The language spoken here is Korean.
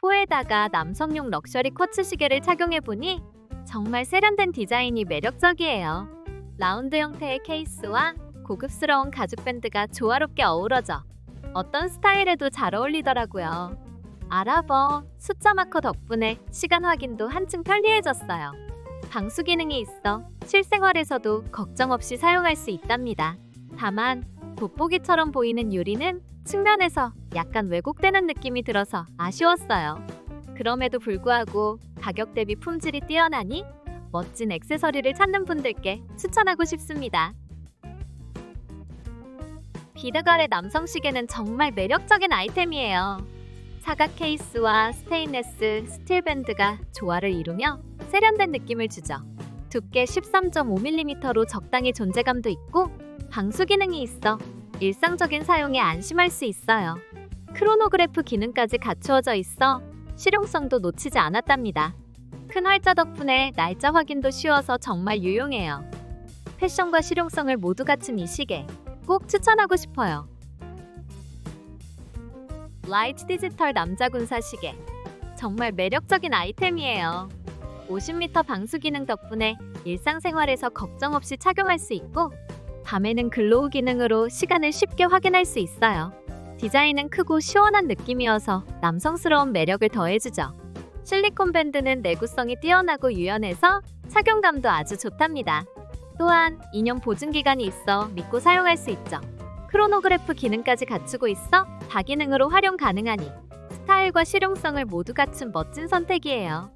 포에다가 남성용 럭셔리 쿼츠 시계를 착용해보니 정말 세련된 디자인이 매력적이에요. 라운드 형태의 케이스와 고급스러운 가죽 밴드가 조화롭게 어우러져 어떤 스타일에도 잘 어울리더라고요. 아라버 숫자 마커 덕분에 시간 확인도 한층 편리해졌어요. 방수 기능이 있어 실생활에서도 걱정 없이 사용할 수 있답니다. 다만 돋보기처럼 보이는 유리는 측면에서 약간 왜곡되는 느낌이 들어서 아쉬웠어요. 그럼에도 불구하고 가격 대비 품질이 뛰어나니 멋진 액세서리를 찾는 분들께 추천하고 싶습니다. 비드걸의 남성 시계는 정말 매력적인 아이템이에요. 사각 케이스와 스테인레스 스틸 밴드가 조화를 이루며 세련된 느낌을 주죠. 두께 13.5mm로 적당히 존재감도 있고 방수 기능이 있어 일상적인 사용에 안심할 수 있어요. 크로노그래프 기능까지 갖추어져 있어 실용성도 놓치지 않았답니다. 큰 활자 덕분에 날짜 확인도 쉬워서 정말 유용해요. 패션과 실용성을 모두 갖춘 이 시계 꼭 추천하고 싶어요. 라이트 디지털 남자 군사 시계 정말 매력적인 아이템이에요. 50m 방수 기능 덕분에 일상생활에서 걱정 없이 착용할 수 있고 밤에는 글로우 기능으로 시간을 쉽게 확인할 수 있어요. 디자인은 크고 시원한 느낌이어서 남성스러운 매력을 더해주죠. 실리콘 밴드는 내구성이 뛰어나고 유연해서 착용감도 아주 좋답니다. 또한 2년 보증 기간이 있어 믿고 사용할 수 있죠. 크로노그래프 기능까지 갖추고 있어 다기능으로 활용 가능하니 스타일과 실용성을 모두 갖춘 멋진 선택이에요.